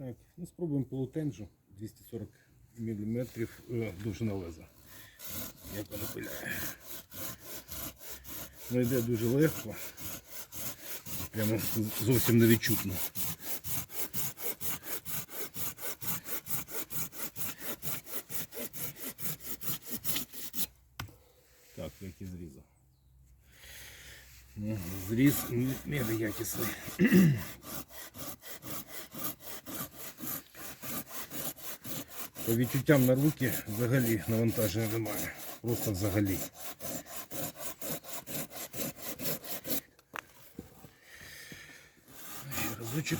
Так, ну спробуємо полутенджу 240 мм е, довжина леза. Як воно пиляє. Ну йде дуже легко. Прямо зовсім невідчутно. Так, як і зрізав. Ну, Зріз мега По відчуттям на руки взагалі навантаження немає. Просто взагалі. Ще разочок.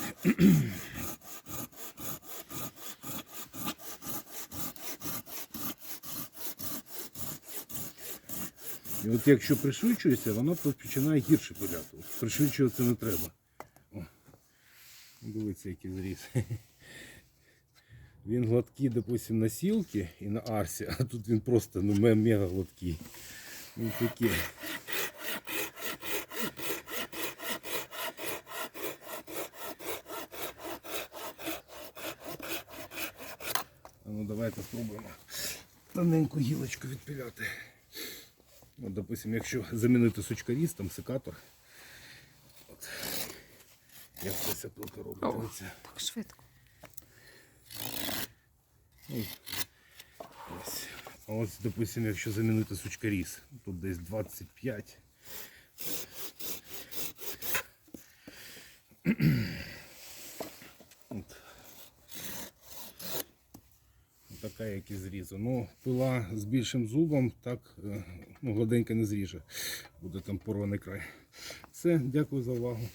І от якщо пришвидшується, воно починає гірше пиляти. Пришвидшуватися не треба. О, дивіться, який зріз. Він гладкий, допустим, на сілки і на арсі, а тут він просто ну, мега гладкий. Таке. А ну давайте спробуємо тоненьку гілочку відпиляти. От, допустим, якщо замінити сучкаріз, там секатор. От. Як це ця пилка робить, О. Так швидко. А ось, допустим, якщо замінити сучкаріз, тут десь 25. От. Така як і зрізу. Ну, пила з більшим зубом так е, ну, гладенько не зріже. Буде там порваний край. Все, дякую за увагу.